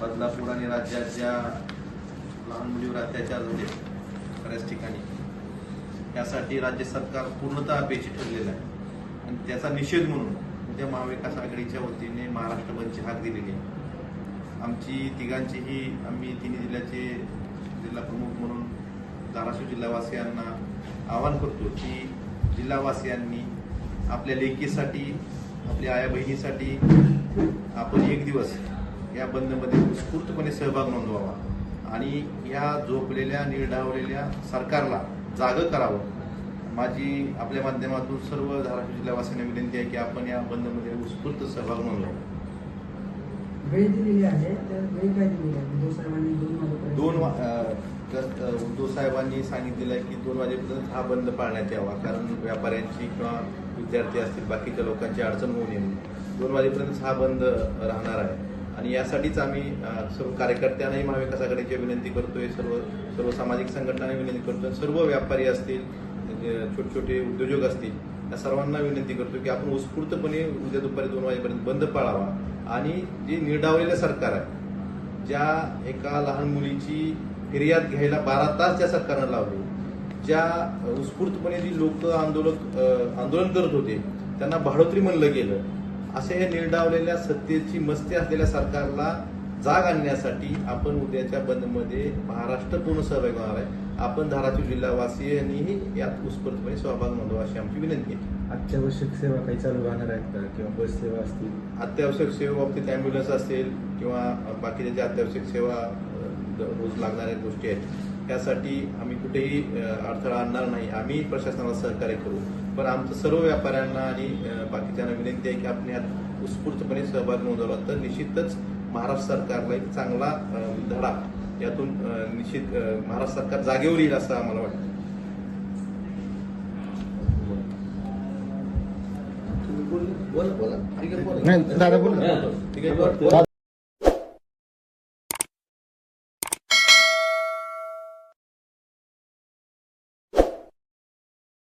बदलापूर आणि राज्यात ज्या लहान मुलीवर अत्याचार झाले बऱ्याच ठिकाणी. त्यासाठी राज्य सरकार पूर्णतः अपेक्षित ठरलेलं आहे. आणि त्याचा निषेध म्हणून उद्या महाविकास आघाडीच्या वतीने महाराष्ट्र बंदची हाक दिलेली आहे. आमची तिघांचीही आम्ही तिन्ही जिल्ह्याचे जिल्हा प्रमुख म्हणून धाराशिव जिल्हावासियांना आवाहन करतो की जिल्हावासियांनी आपल्या लेकीसाठी आपल्या आया बहिणीसाठी आपण एक दिवस या बंदमध्ये उत्स्फूर्तपणे सहभाग नोंदवावा आणि या झोपलेल्या निर्ढावलेल्या सरकारला जागं करावं. माझी आपल्या माध्यमातून सर्व धाराशिव जिल्हावासियांना विनंती आहे की आपण या बंदमध्ये उत्स्फूर्त सहभाग नोंदवावा. वेळ दिलेली आहे तर वेळ काय दिलेली आहे? साहेबांनी दोन तर, उद्धव साहेबांनी सांगितलेलं आहे की दोन वाजेपर्यंत हा बंद पाळण्यात यावा कारण व्यापाऱ्यांची किंवा विद्यार्थी असतील बाकीच्या लोकांची अडचण होऊ नये दोन वाजेपर्यंत हा बंद राहणार आहे. आणि यासाठीच आम्ही सर्व कार्यकर्त्यांनाही महाविकास आघाडीची विनंती करतोय सर्व सर्व सामाजिक संघटनांना विनंती करतोय सर्व व्यापारी असतील म्हणजे छोटे छोटे उद्योजक असतील या सर्वांना विनंती करतो की आपण उत्स्फूर्तपणे उद्या दुपारी दोन वाजेपर्यंत बंद पाळावा. आणि जे निर्डावलेलं सरकार आहे ज्या एका लहान मुलीची फिर्याद घ्यायला बारा तास ज्या सरकारनं लावले. ज्या उत्स्फूर्तपणे जी लोक आंदोलक आंदोलन करत होते त्यांना भाडोत्री म्हणलं गेलं. असे हे निर्डावलेल्या सत्तेची मस्ती असलेल्या सरकारला जाग आणण्यासाठी आपण उद्याच्या बंदमध्ये महाराष्ट्र पूर्ण सहभागी होणार आहे. आपण धाराशिव जिल्हावासियांनीही यात उत्स्फूर्तपणे सहभाग नोंदवा अशी आमची विनंती आहे. अत्यावश्यक सेवा काही चालू राहणार आहेत का? किंवा बस सेवा असतील? अत्यावश्यक सेवेबाबतीत ॲम्ब्युलन्स असेल किंवा बाकीच्या ज्या अत्यावश्यक सेवा रोज लागणाऱ्या गोष्टी आहेत त्यासाठी आम्ही कुठेही अडथळा आणणार नाही. आम्ही प्रशासनाला सहकार्य करू. पण आमचं सर्व व्यापाऱ्यांना आणि बाकीच्यांना विनंती आहे की आपण यात उत्स्फूर्तपणे सहभाग नोंदवला तर निश्चितच महाराष्ट्र सरकारला एक चांगला धडा यातून निश्चित महाराष्ट्र सरकार जागेवर येईल असं आम्हाला वाटतं. बोला बोला. ठीक आहे बोला. नाही, दादा बोला. ठीक आहे